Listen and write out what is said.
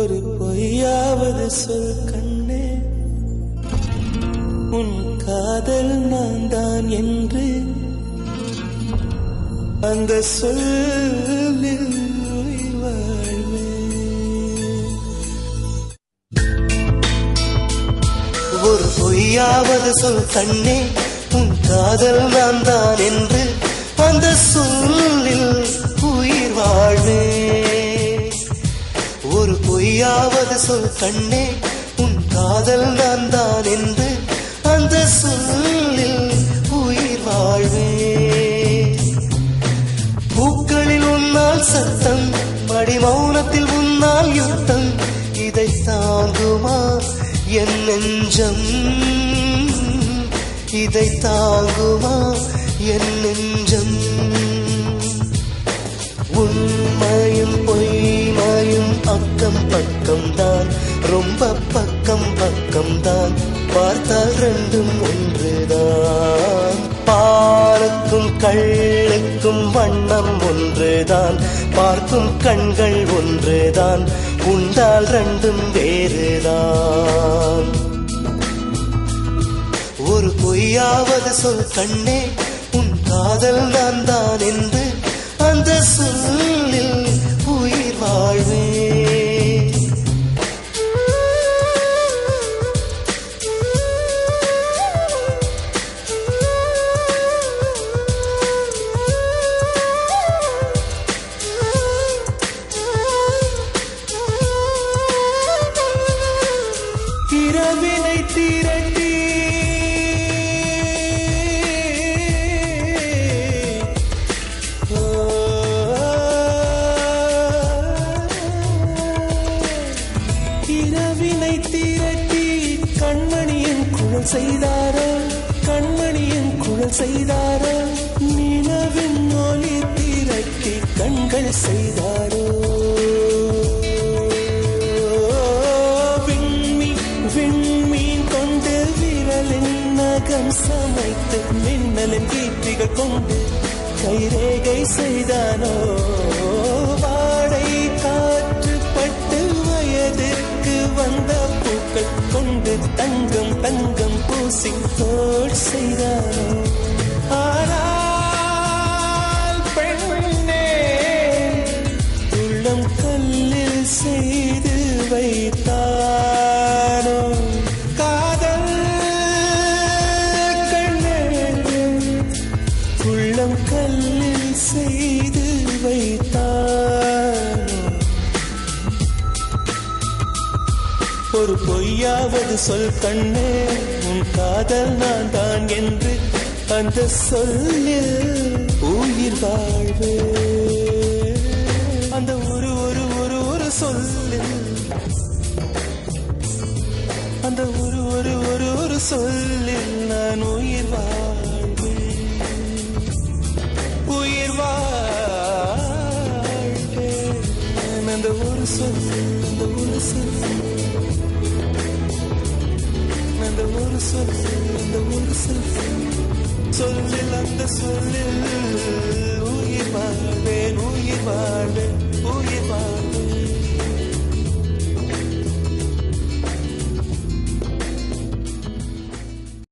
ஒரு பொய்யாவது சொல் கண்ணே. உன் காதல் நான் தான் என்று அந்த சொல்லில் ஒரு பொய்யாவது சொல் கண்ணே உன் காதல் ஒரு சொல் கண்ணே உன் காதல் நான் தான் என்று அந்த சொல்லில் உயிர் வாழ்வே. பூக்களில் உன்னால் சத்தம் மடி மௌனத்தில் உன்னால் யுத்தம் இதை தாங்குமா என் நெஞ்சம்? இதை தாங்குமா என் நெஞ்சம்? வண்ணம் ஒன்றுதான் பார்க்கும் கண்கள் ஒன்றுதான் உண்டால் ரெண்டும் வேறுதான். ஒரு பொய்யாவது சொல் கண்ணே உன் காதல் நான் தான் என்று அந்த சொல்லில் இரவினை திரட்டி. இரவினை திரட்டி கண்மணியின் குழல் செய்தாரோ? கண்மணியின் குழல் செய்தாரோ? நிலவின் ஒளி திரட்டி கண்கள் செய்தாரோ? நகம் சமைத்து மின்னலின் கீர்த்திகள் கொண்டு கைரேகை செய்தானோ? வாடை காற்று பட்டு வயதிற்கு வந்த பூக்கள் கொண்டு தங்கம் தங்கம் பூசி தோல் செய்தானோ? ஆனால் பெண்ணே உள்ளம் கல்லில் செய்து வைத்தான் உள்ளம் கல்லில் செய்து வைத்தார்? ஒரு பொய்யாவது சொல் கண்ணே உன் காதல் நான் தான் என்று அந்த சொல்லில் உயிர் வாழ்வே. அந்த ஒரு ஒரு ஒரு ஒரு சொல்லில் அந்த ஒரு ஒரு ஒரு ஒரு சொல் அந்த ஒரு சொல் அந்த ஒரு சொல் அந்த ஒரு சொல் சொல்லில் அந்த சொல்லில் உயிர் வாழ்வேன் உயிர் வாழ்வேன்